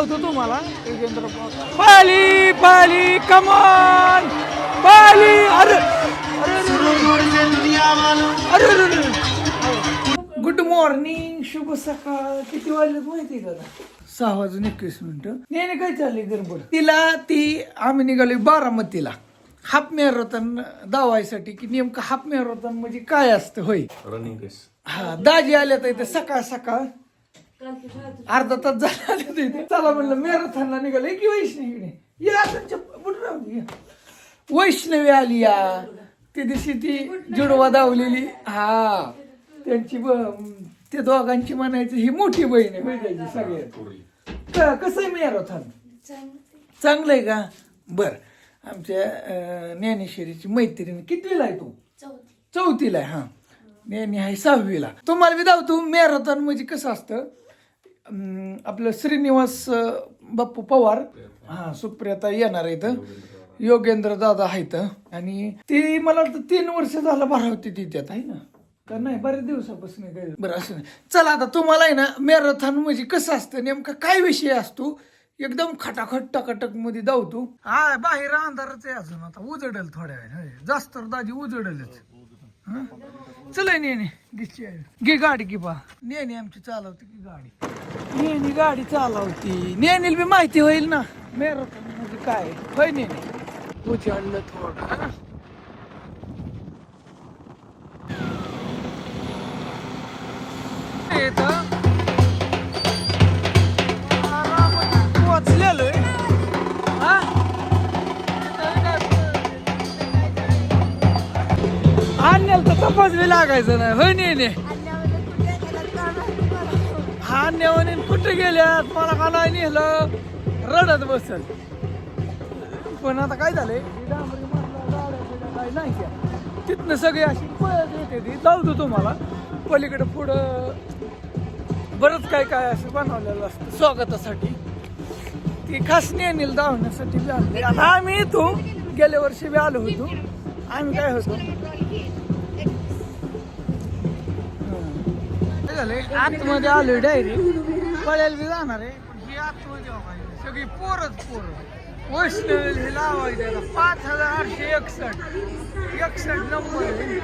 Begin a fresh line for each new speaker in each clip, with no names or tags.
धावतो तुम्हाला योगेंद्र पाली पाली कमान पाली अरे गुड मॉर्निंग शुभ सकाळ किती वाजलेत माहिती का सहा वाजून एकवीस मिनिटं नाही काय चालली गडबड तिला ती आम्ही निघालो बारामतीला हाफ मॅरेथॉन धावायसाठी की नेमकं हाफ मॅरेथॉन म्हणजे काय असतं होय
रनिंग रेस
हा दाजी आल्या तर इथे सकाळ सकाळ अर्धा तास झाला इथे चला म्हणलं मॅरेथॉनला निघाले. की या तुमच्या या. वैष्णवी आली या. त्या दिवशी ती जुडवा दावलेली हा. त्यांची त्या दोघांची म्हणायची ही मोठी बहीण आहे वेगळ्याची सगळ्यात. कसं आहे मॅरेथॉन? चांगलं आहे का? बर. आमच्या ज्ञानेश्वरीची मैत्रीण कितवीला आहे तू? चौथीला आहे हा. ज्ञानी आहे सहावीला. तुम्हाला मी धावतो मॅरेथॉन म्हणजे कसं असतं? अं, आपलं श्रीनिवास अं, बाप्पू पवार. हा सुप्रियाता येणार आहे इथं योगेंद्र दादा आहेत. आणि ती मला वाटतं तीन वर्ष झालं भरावती ती त्यात आहे ना? का नाही? बऱ्याच दिवसापासून आहे. काय बरं असं नाही. चला आता तुम्हाला आहे ना मॅरेथॉन म्हणजे कसं असतं? नेमका काय विषय असतो? एकदम खटाखट टकाटकमध्ये धावतो. हा बाहेर अंधारच आहे अजून. आता उजडेल थोड्या वेळ जास्त तर दाजी उजडेलच? चला नेने गिच्ची घे गाडी की बा. नेने आमची चालवते की गाडी. नेणी गाडी चालवती. नेनेल बी माहिती होईल ना. मॅरेथॉन म्हणजे काय? होय नेने उचललं थोडं येतं तपासवी तपास बी लागायचं नाही. होय नेने हा नेवाने कुठे गेल्यात मला का नाही नेलं? रडत बसल. पण आता काय झालंय? नाही तिथनं सगळी अशी पळत येते ती. जाऊ तुम्हाला. पलीकडे पुढं बरंच काय काय असं बनवलेलं असतं स्वागतासाठी. ती खास नेणील धावण्यासाठी बी आणली आता आम्ही येतो गेल्या वर्षी बी आलो होतो. आम्ही काय होतो? झालंय आतमध्ये आलोय डायरी पळायला बी जाणार आहे पण ही आतमध्ये वागायची सगळी पोरच पोरं. वैष्णवी हे लावायचे आता. पाच हजार आठशे एकसष्ट. एकसष्ट नंबर आहे.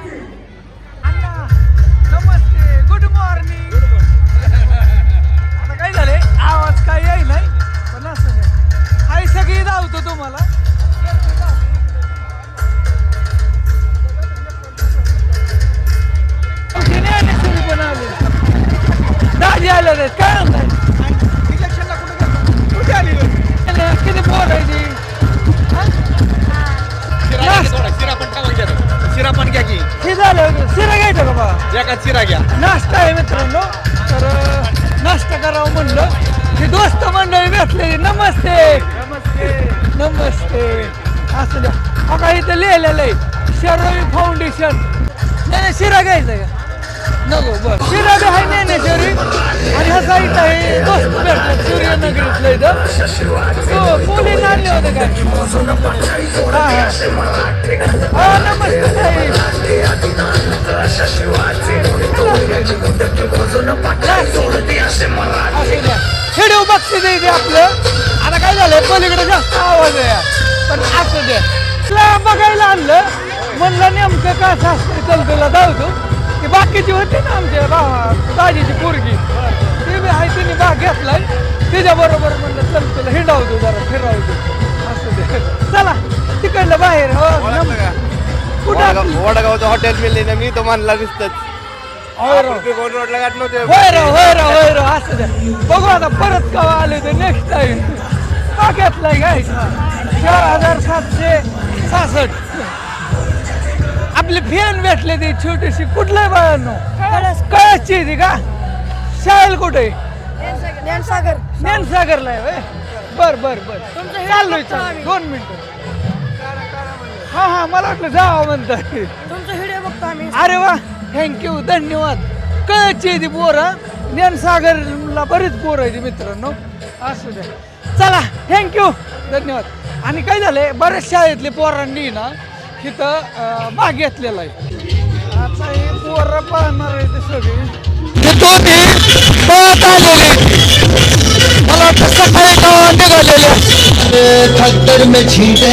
नमस्ते. गुड मॉर्निंग आता काय झालंय? आवाज काय येई नाही पण असं नाही. हाय सगळी धावतो तुम्हाला. तिने आणि सुरू पण आले रे काय म्हणताय इलेक्शनला कुठे गेलता? कुठे आली किती पोर आहे ती?
शिरा पण टाकून घ्या शिरा पण घ्या की
हे झालं. शिरा घ्यायचं का बा
एका शिरा घ्या
नाश्ता आहे मित्रांनो तर अं, नाश्ता करावं म्हणलं ही दोस्त मंडळी भेटलेली नमस्ते नमस्ते नमस्ते असं द्या बघा इथं लिहिलेलं आहे शरवी फाउंडेशन नाही नाही, शिरा घ्यायचा का नको बर शिरा बी आहे ज्ञानेश्वरी आणि हा साईट आहे दोस्त भेटले सूर्यनगरीतलं इथं हो. पोलीस आणले होते काय हा हा हा नमस्ते साहेब खेडेव बक्षीस आहे ते आपलं आता काय झालंय पलीकडे जास्त आवाज आहे पण असं द्या बघायला आणलं म्हणलं नेमकं काय शास्त्री जाऊ तू की बाकीची होती ना आमच्या भावा दाजीची पोरगी ते बी आहे तिने भाग घेतलाय. तिच्या बरोबर म्हणलं चल तुला हिंडावतो जरा फिरावतो असं चला तिकडलं बाहेर हो कुठं
वडगावचं हॉटेल मिळले ना मी तो मानला दिसतच
होय राव. होय राव होय राव होय राव असं द्या बघू आता परत कवा आले तर नेक्स्ट टाइम का घेतलाय काय? चार हजार सातशे सहासष्ट. आपली फॅन भेटले ती छोटीशी. कुठल्या बाळांनो? कळसची ती का? शाळेला कुठे?
ज्ञानसागर.
ज्ञानसागरला आहे होय? बर बर बर. चाललोय चाललोय. दोन मिनिटं. हा हा मला वाटलं जावं
तुमचा व्हिडिओ बघतो आम्ही.
अरे वा थँक्यू धन्यवाद. कळची ती पोरं. ज्ञानसागरला बरीच पोरं आहे ती मित्रांनो. असू द्या. चला थँक्यू धन्यवाद. आणि काय झालंय? बऱ्याच शाळेतले पोरांनी ना तिथं भाग घेतलेला आहे. आता हे पोरं पाहणार आहे ते सगळे. ते दोन्ही पळत आलेले मला वाटतं सकाळी
मोटर में छींटे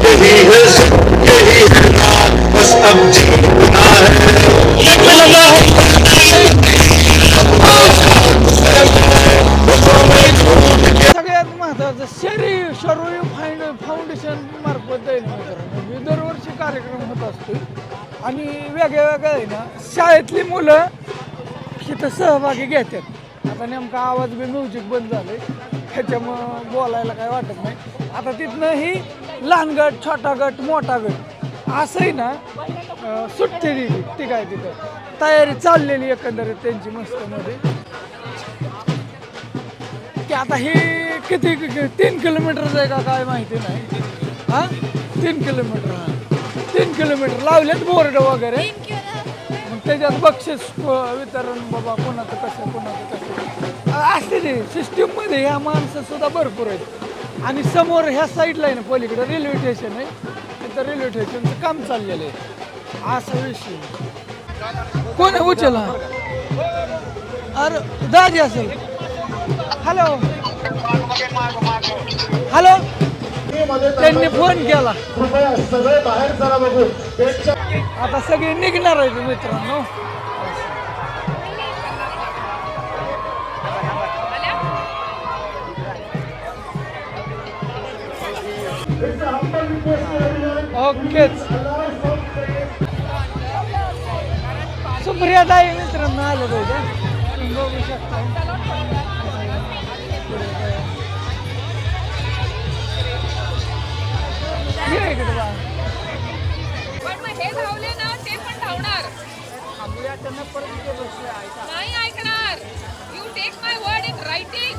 यही है यही है। रात बस अब जीना है
मुलं तिथं सहभागी घेतात. आता नेमका आवाज बी म्युझिक बंद झाले ह्याच्यामुळं बोलायला काय वाटत नाही. आता तिथनं ही लहान गट छोटा गट मोठा गट असंही ना सुट्टी दिली. ती काय तिथं. तयारी चाललेली एकंदरीत त्यांची मस्तमध्ये की आता हे किती तीन किलोमीटरचं आहे का काय माहिती नाही. हा? तीन किलोमीटर. हां तीन किलोमीटर. लावलेत बोर्ड वगैरे. त्याच्यात बक्षीस वितरण बाबा कोणाचं कसं कोणाचं कसं. असते ते. सिस्टीममध्ये ह्या माणसंसुद्धा भरपूर आहेत. आणि समोर ह्या साईडला आहे ना पलीकडे रेल्वे स्टेशन आहे. तिथं रेल्वे स्टेशनचं काम चाललेलं आहे. असा विषय कोण आहे उचला अरे दाजी असेल. हॅलो हॅलो त्यांनी फोन केला.
सगळे बाहेर बघू.
आता सगळे निघणार आहेत मित्रांनो. ओकेच. सुप्रियाताई मित्रांनो आलं पाहिजे बघू शकता.
पण मग हे धावले ना ते पण धावणार. नाही ऐकणार. You take my word in writing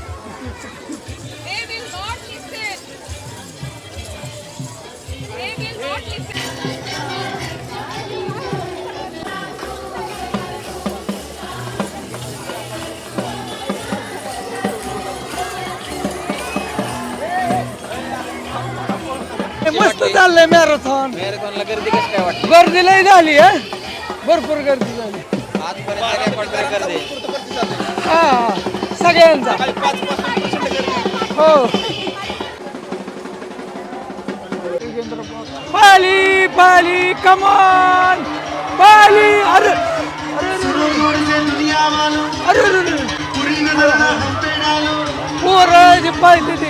मस्त चाललंय मॅरेथॉन
मॅरेथॉनला गर्दी कशी काय वाटते
गर्दी लय झाली आहे भरपूर गर्दी झाली.
आजपर्यंत रेकॉर्ड ब्रेक गर्दी?
हा सगळ्यांचा. हो. पाली पाली कमान पाली अरे अरे अरे पोरं जे पाहिजे ते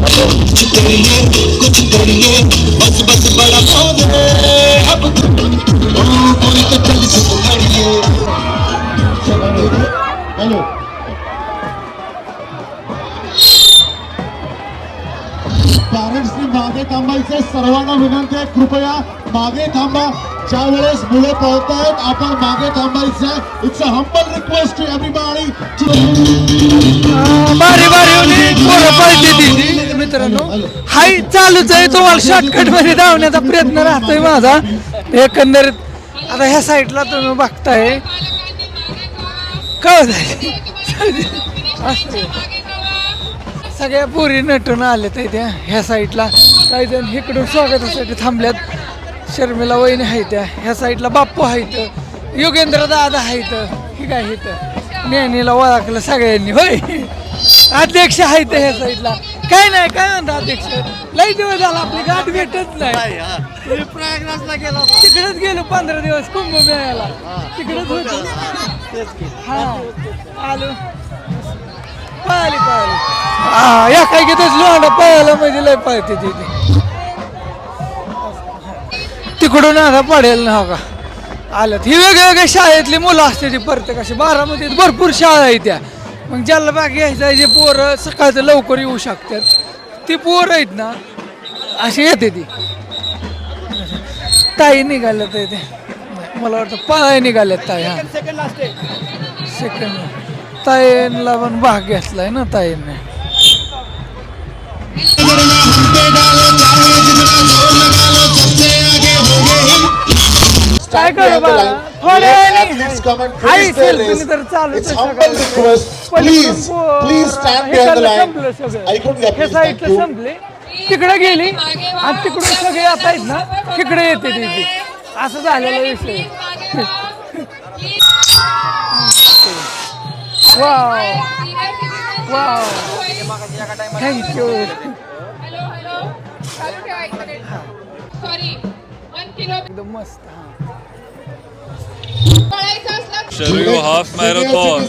कुछ करिए कुछ करिए
बस बस बड़ा पौध है अब ओ, कोई तो चल सुधरिए
हॅलो पॅरेंट्सनी मागे थांबायचे. सर्वांना विनंती आहे कृपया मागे थांबा. ज्या वेळेस मुलं पळतायत आपण मागे थांबायचं. It's a humble request to everybody
मित्रांनो हाय चालूच आहे. तुम्हाला शॉर्टकटमध्ये धावण्याचा प्रयत्न राहतोय माझा. एकंदरीत आता ह्या साईडला तुम्ही बघताय. कळ सगळ्या पोरी नटून आल्यात त्या ह्या साईडला काही जण इकडून स्वागतासाठी थांबल्यात. शर्मिला वहिनी आहेत त्या ह्या साईडला बाप्पू आहेत. योगेंद्र दादा आहेत. हे काय आहेत? नेहमीला ओळखलं सगळ्यांनी होय. अध्यक्ष आहेत ह्या साईडला काय नाही काय म्हणता अध्यक्ष? लई दिवस झाला आपली गाठ भेटत नाही.
प्रयागराजला गेला
तिकडेच गेलो पंधरा दिवस कुंभमेळ्याला. तिकडेच होतो. हा. आलो. पळाली पळाली हा या काय घेतच लोहांडा पळायला म्हणजे लय पळते तिथे तिकडून आता पडेल ना हो का? आलं. ही वेगवेगळ्या शाळेतली मुलं असते ती प्रत्येक अशी बारामतीत भरपूर शाळा आहे त्या. मग ज्याला बाग घ्यायचं आहे जे पोरं सकाळचं लवकर येऊ शकतात ती पोरं आहेत ना अशी येते ती. ताई निघाल्या तर ते. मला वाटतं पाय निघाल्यात ताई हा. सेकंड ताईंला पण भाग घेतलाय ना ताईंने. काय करू बा थोड्या वेळाने आई सेल्फीने तर चालूच
It's
आहे
humble
सगळं.
request.
पलीकडून
Please,
पो-
please stand
हे
behind the
झालं,
line.
संपलं सगळं.
ऐकून घ्या,
हे
please.
साईडला
Thank you.
संपले. तिकडे गेली. आणि तिकडून सगळे आता आहेत ना तिकडे येते तिथे. असं झालेला विषय. Wow. Wow. Thank you
hello hello. चालू ठेवा सॉरी वन किलो
एकदम मस्त हा.
शरीर हाफ मॅरेथॉन.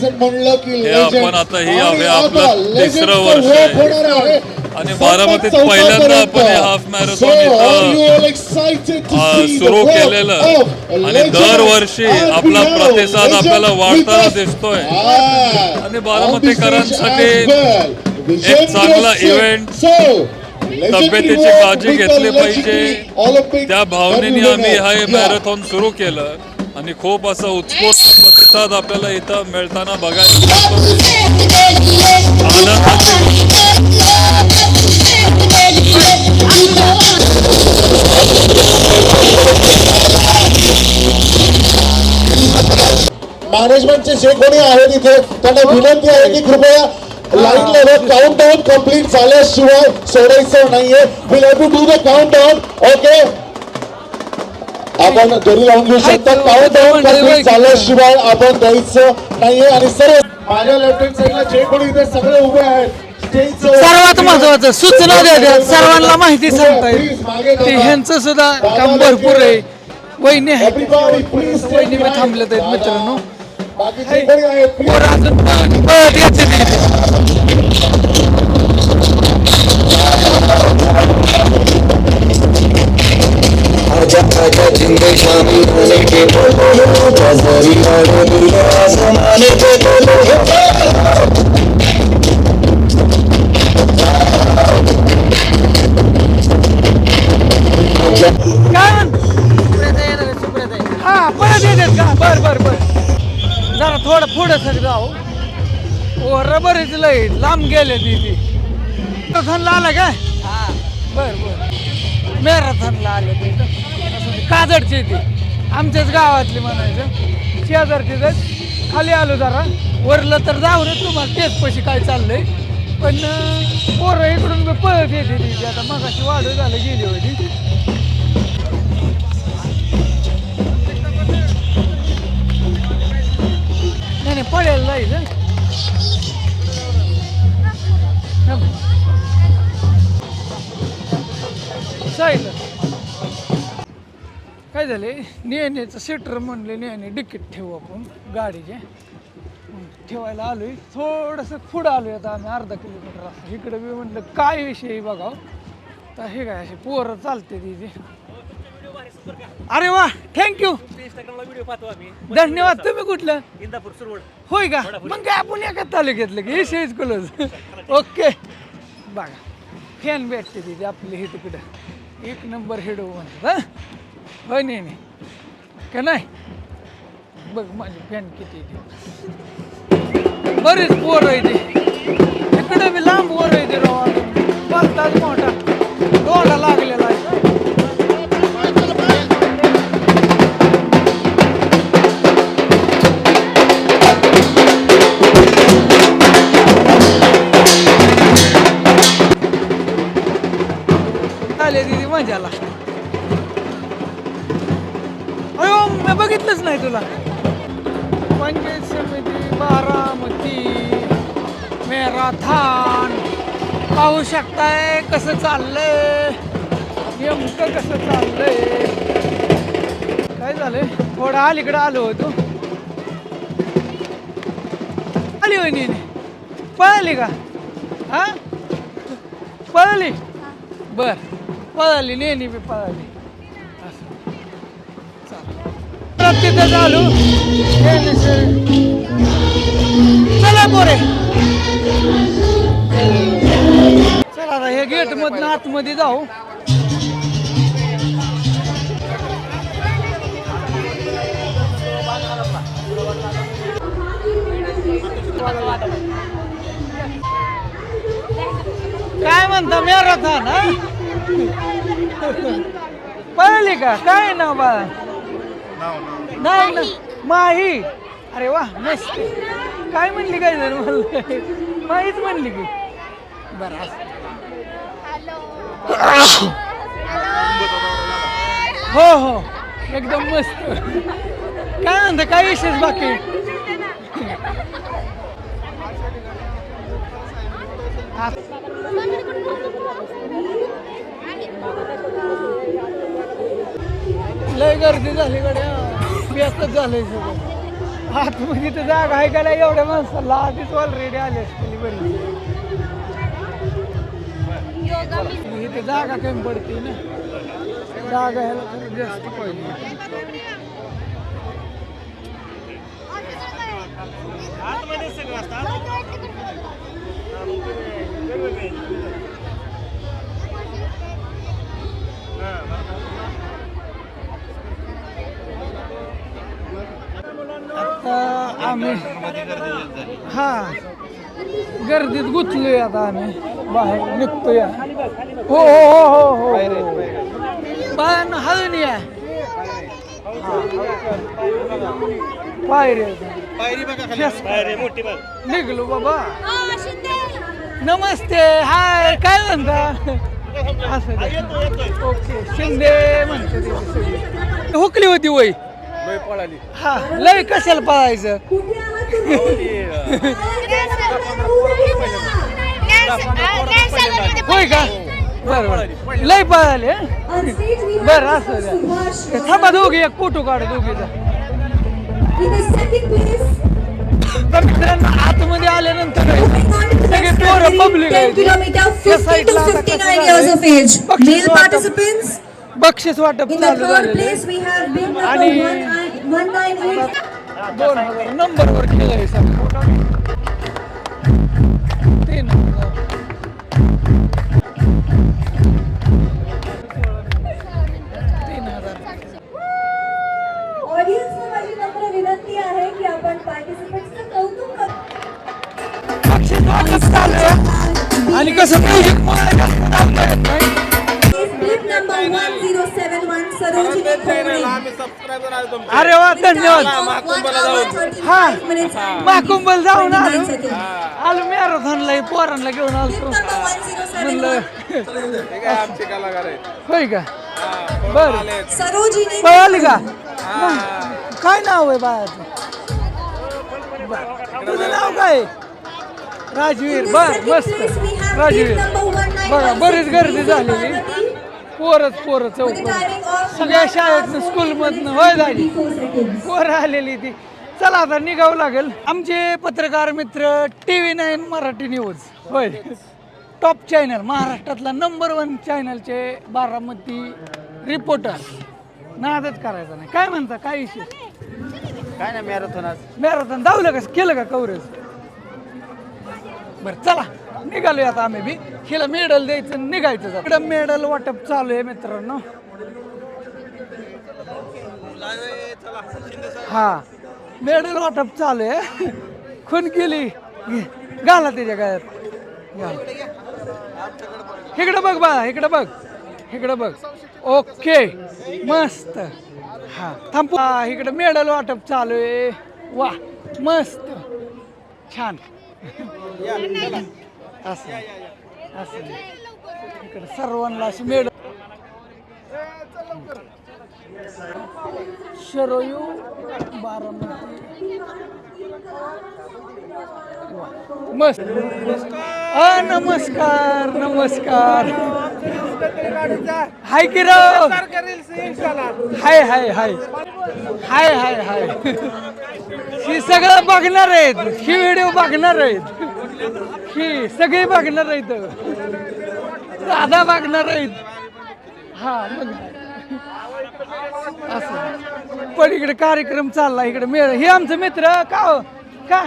हे
आपण आता ही हे आपलं तिसरं वर्ष आहे. आणि बारामतीत पहिल्यांदा आपण हे हाफ मॅरेथॉन सुरू केलेलं. आणि दरवर्षी आपला प्रतिसाद आपल्याला वाढताना दिसतोय. आणि बारामतीकरांसाठी एक चांगला इव्हेंट तब्येतीची काळजी घेतली पाहिजे. त्या भावनेने आम्ही हे मॅरेथॉन सुरू केलं. आणि खूप असा उत्स्फूर्त प्रतिसाद आपल्याला इथं मिळताना बघायला
मॅनेजमेंटचे जे कोणी आहेत इथे त्यांना विनंती आहे की कृपया light level count down complete झाल्याशिवाय सोडायचं नाहीये. Will have to do the count down okay आपण दोन्ही लावून घेऊ शकता. काउंट डाऊन कंप्लीट झाल्याशिवाय आपण द्यायचं नाहीये आणि सर्व माझ्या लेफ्ट साईडला जे कोणी इथे सगळे उभे आहेत
सर्वात महत्वाचं सूचना द्या द्या. सर्वांना माहिती सांगता येईल. ते ह्यांचं सुद्धा काम भरपूर आहे. वहिनी
stay
वहिनी. थांबलेत आहेत मित्रांनो. अजून पळत तिथे
जिंदे शामी होने के बोलो बाजारी आड़े दुनिया जमाने के बोलो
काय म्हण परत येतात का बर बर बर जरा थोडं पुढं सर जाऊ ओ रबरीच लई लांब गेले ती मॅरेथॉनला आला काय बर बर. मॅरेथॉनला आले ते. काजडचे ते. आमच्याच गावातली म्हणायचं. शेजारचीच खाली आलो जरा. वरलं तर जाऊ रे तुम्हाला. तेच पैसे काय चाललंय. पण पोरं इकडून पळत येते ती. आता मग अशी वाढ झालं गेली होती. नाही नाही पडेल जाईल हं. जाईल काय झाले? नेण्याचं सेटर म्हणले नेणे डिकीट ठेवू आपण गाडीचे. ठेवायला आलो आहे थोडंसं पुढं आहे आता आम्ही अर्धा किलोमीटर असं. इकडे मी म्हटलं काय विषय आहे बघाव हो. तर हे काय असे पोरं चालते तिथे. अरे वा! थँक्यू धन्यवाद. तुम्ही कुठलं? होय का? मग काय आपण एका तालुक्यातलं की शेज क्लोज. ओके. बघा. फॅन भेटते तिथे आपली हे तिकडं एक नंबर हेडो म्हणतात हा? हो नाही नाही. का नाही? बघ माझी फॅन किती आहे बरेच पोर आहे ते. इकडे बी लांब वर आहे ते राव. तास मोठा. डोळा लागलेला आहे. मी बघितलंच नाही तुला. पंचायत समिती बारामती मॅराथॉन पाहू शकताय कसं चाललंय. नेमकं कसं चाललंय. काय झालंय? थोडं अलीकडं आलो होतो. आली होय पळाली का? हा? पळाली? बर. पळाली नेहमी बी पळाली. तिथं चालू चला पोरे. चला आता हे गेट मधनं आतमध्ये जाऊ. काय म्हणता मॅरेथॉन हा पळली का? काय नाव बाळा? नाव ना माही. अरे वा मस्त. काय म्हणली काय जर मला माहीच म्हणली की. बरं. हो हो. एकदम मस्त. काय म्हणता काय विशेष बाकी? लय गर्दी झाली गड्या. व्यस्त झालंय सगळं. आतमध्ये तर जागा आहे का नाही? एवढ्या माणसाला आधीच ऑलरेडी आले असतील बरी. इथे जागा कमी पडते ना. जागा ह्याला जास्त पाहिजे. आता आम्ही हा. गर्दीत गुंतलोय आता आम्ही. बाहेर निघतोय. हो हो हो हो हो बाहेर हळून या पायरे निघलो बाबा. नमस्ते. हाय. काय म्हणता? असं? ओके. शिंदे म्हणते. हुकली होती वय हा लय कशाला पळायचं? होय का? बरं बरं. लय पळाले बरं असं द्या. थांबा दोघी एक फोटो काढ दोघीचा. तर मित्रांनो आतमध्ये आल्यानंतर सगळे पोरं public
kilometer 50 to 59 years of age. Male participants,
बक्षीस वाटप चालू
third
झालेलं आहे.
place number
आणि-
198.
दोन हजार. नंबरवर खेळ सर तीन आणि कसं? Music
Bib number 1071 Sarojini Khomane.
अरे वा धन्यवाद.
One hour, 35
हा. महाकुंभल जाऊन आलो.
29 seconds.
आलो मॅरेथॉनला पोरांना घेऊन आलो.
Bib number 1071.
म्हणलं होय का? बर.
सरोजिनी
पळाली का? काय नाव आहे बाळाचं? बरं. तुझं नाव काय? राजवीर. बर मस्त. राजवीर. बघा बरीच गर्दी झालेली. पोरच पोरं. चौक सगळ्या शाळेतनं स्कूलमधनं होय झाली पोरं आलेली ती. चला आता निघावं लागेल. आमचे पत्रकार मित्र T V nine Marathi news होय. टॉप चॅनल महाराष्ट्रातला नंबर वन चॅनलचे बारामती रिपोर्टर नादच करायचा नाही. काय म्हणता? काय विषय
काय नाही मॅरेथॉन आज.
मॅरेथॉन धावलं का? केलं का कवरेज बरं चला निघालोय आता आम्ही बी. हिला मेडल द्यायचं आणि निघायचं इकडं मेडल वाटप चालू आहे मित्रांनो. हा मेडल वाटप चालू आहे. खून केली. घाला त्याच्या गळ्यात. इकडं बघ बा इकडं बघ. इकडं बघ. ओके मस्त. हा थांब. इकडं मेडल वाटप चालू आहे. वा मस्त. छान. असं. असं. इकडे सर्वांना अशी मेडल शरयू बारामती. मस्त. अ नमस्कार नमस्कार. हाय की राव हाय हाय हाय. हाय हाय हाय. सगळं बघणार आहेत. ही व्हिडिओ बघणार आहेत. ही सगळी बघणार आहेत. दादा बघणार आहेत. हा मग असं. पण इकडे कार्यक्रम चालला इकडे मेळ. हे आमचं मित्र का हो? का?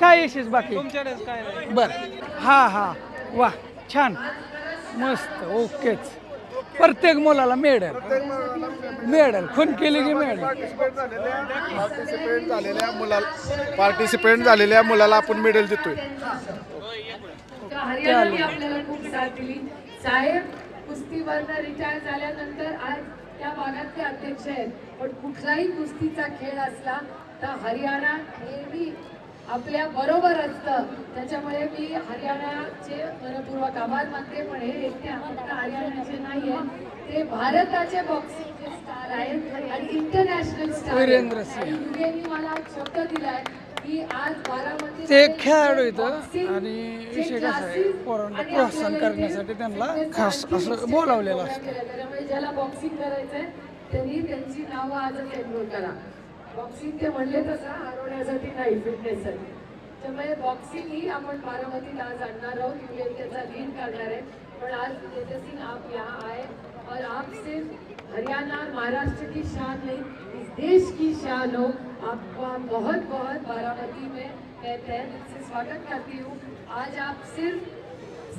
काय यशेच बाकी? बर. हा हा. वा छान. मस्त. ओकेच. प्रत्येक मुलाला मेडल. मेडल. खून केली की मेडल.
पार्टिसिपेंट झालेल्या मुलाला पार्टिसिपेंट झालेल्या मुलाला आपण मेडल देतोय.
हरियाणाने आपल्याला खूप साथ दिली. साहेब कुस्तीवरनं रिटायर झाल्यानंतर आज त्या भागातले अध्यक्ष आहेत. पण कुठलाही कुस्तीचा खेळ असला तर हरियाणा नेहमी आपल्या बरोबर असतं. त्याच्यामुळे मी हरियाणाचे मनपूर्वक आभार मानते पण हे एकटे फक्त हरियाणाचे नाही आहे ते भारताचे बॉक्सिंगचे स्टार आहेत आणि इंटरनॅशनल स्टार. युगेनी मला शब्द दिलाय की आज बारामती
ते खेळाडू इथं आणि विषय कसा आहे? पोरांना प्रोत्साहन करण्यासाठी त्यांना खास असं बोलावलेलं असतं.
त्यामुळे ज्याला बॉक्सिंग करायचंय त्यांनी त्यांची नावं आजच एनरोल करा. बॉक्सिंग ते म्हणले तसं हरवण्यासाठी नाही फिटनेससाठी त्यामुळे बॉक्सिंग ही आपण बारामतीत आज आणणार आहोत. युएन त्याचा लीड करणार आहे. पण आज तेजसिंग आप यहाँ आए और आप सिर्फ हरियाणा महाराष्ट्र की शान नहीं इस देश की शान हो। आपका बहुत बहुत बारामती में मैं तहे से स्वागत करती हूँ। आज आप सिर्फ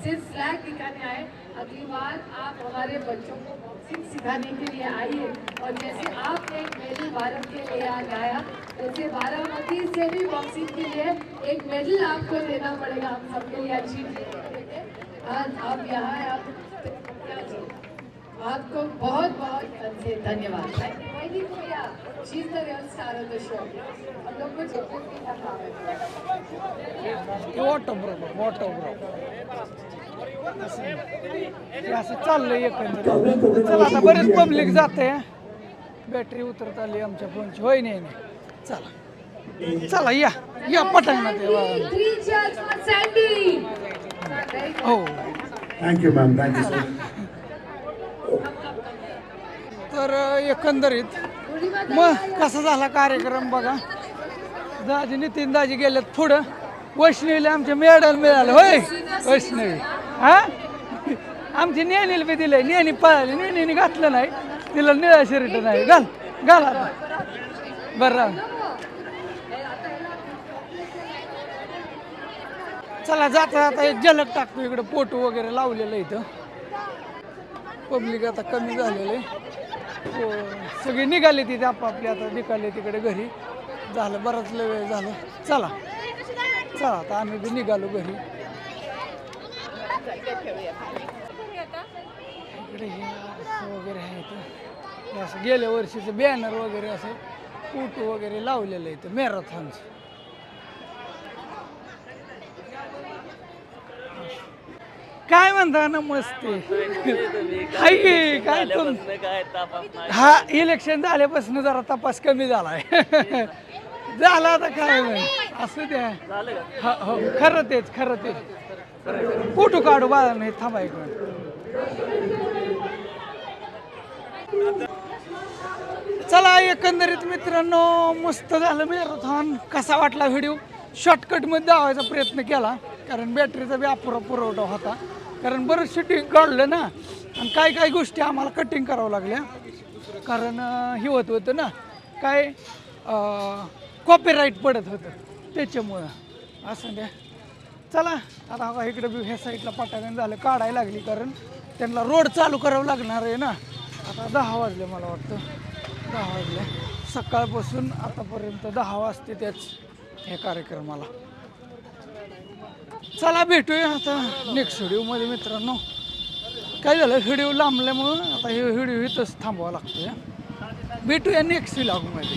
सिर्फ़ फ्लैग दिखाने आए अगली बार आप हमारे बच्चों को बॉक्सिंग सिखाने के लिए आइए। और जैसे आपने एक मेडल भारत के लिए आज आया वैसे बारामती से भी बॉक्सिंग के लिए एक मेडल आपको देना पड़ेगा। हम सबके लिए अच्छी आज आप यहाँ हैं, आप आपको बहुत बहुत धन्यवाद। शी द रियल शो हम लोग को
वॉटर बरोबर वॉटर असं चाललंय एकंदरीत. चला आता बरेच पब्लिक जाते. बॅटरी उतरत आली आमच्या फोनची होय नाही नाही. चला. चला या. या
for Sandy.
हो.
Thank you ma'am thank you sir
तर एकंदरीत मग कसा झाला कार्यक्रम बघा? दाजी नितीन दाजी गेलेत पुढं. वैष्णवीला आमचे मेडल मिळालं. होय. वैष्णवी. हा? आमची नेणीला बी दिलंय नेणी पळाली नेहमी घातलं नाही. तिला निळा शर्ट नाही. घाल घाल आता. बरं चला जाता जाता एक झलक टाकतो इकडे. फोटो वगैरे लावलेलं इथं. पब्लिक आता कमी झालेलं आहे. हो, सगळी निघाली तिथे आपापली आता निघाले तिकडे घरी. झालं बराच लय वेळ झालं. चला. चला आता आम्ही बी निघालो घरी. इकडे हे असं वगैरे आहे इथं. असं गेल्या वर्षीचं बॅनर वगैरे असं फोटो वगैरे लावलेलं आहे इथं मॅरेथॉनचं काय म्हणता नमस्ते. हाय की, काय तुम हा इलेक्शन झाल्यापासून जरा तपास कमी झालाय. झाला आता काय? म्हण असं द्या. हा, हो खरं तेच खरं तेच. फोटो काढू बाळा नाही थांबा एक मिनिट. चला एकंदरीत मित्रांनो मस्त झालं मॅरेथॉन कसा वाटला व्हिडिओ शॉर्टकटमध्ये धावायचा प्रयत्न केला कारण बॅटरीचा बी अपुरा पुरवठा होता. कारण बरंच शूटिंग काढलं ना आणि काय काय गोष्टी आम्हाला कटिंग करावं लागल्या. कारण हे होत होतं ना काय कॉपीराईट पडत होतं. त्याच्यामुळं असं द्या. चला आता बघा इकडं बी ह्या साईडला पटागण झालं काढायला लागली कारण त्यांना रोड चालू करावं लागणार आहे ना. आता दहा वाजले मला वाटतं. दहा वाजले. सकाळपासून आतापर्यंत दहा वाजते त्याच ह्या कार्यक्रमाला. चला भेटूया आता नेक्स्ट व्हिडिओमध्ये मित्रांनो. काय झालं? व्हिडिओ लांबल्यामुळं आता हे व्हिडिओ इथंच थांबवावा लागतो या भेटूया नेक्स्ट व्हिडिओमध्ये